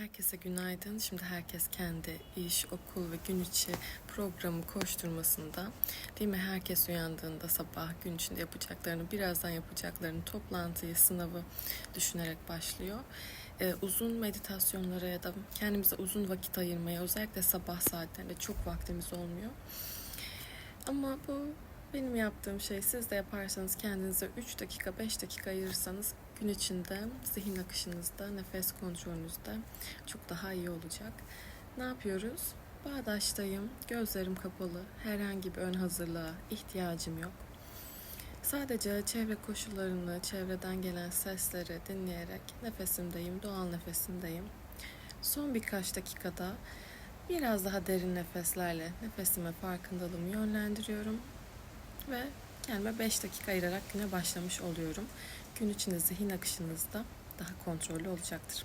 Herkese günaydın. Şimdi herkes kendi iş, okul ve gün içi programı koşturmasında değil mi? Herkes uyandığında sabah gün içinde yapacaklarını, birazdan yapacaklarını, toplantıyı, sınavı düşünerek başlıyor. Ee, uzun meditasyonlara ya da kendimize uzun vakit ayırmaya özellikle sabah saatlerinde çok vaktimiz olmuyor. Ama bu benim yaptığım şey siz de yaparsanız kendinize 3 dakika 5 dakika ayırırsanız gün içinde zihin akışınızda, nefes kontrolünüzde çok daha iyi olacak. Ne yapıyoruz? Bağdaştayım, gözlerim kapalı, herhangi bir ön hazırlığa ihtiyacım yok. Sadece çevre koşullarını, çevreden gelen sesleri dinleyerek nefesimdeyim, doğal nefesimdeyim. Son birkaç dakikada biraz daha derin nefeslerle nefesime farkındalığımı yönlendiriyorum ve kendime 5 dakika ayırarak güne başlamış oluyorum. Gün içinde zihin akışınız da daha kontrollü olacaktır.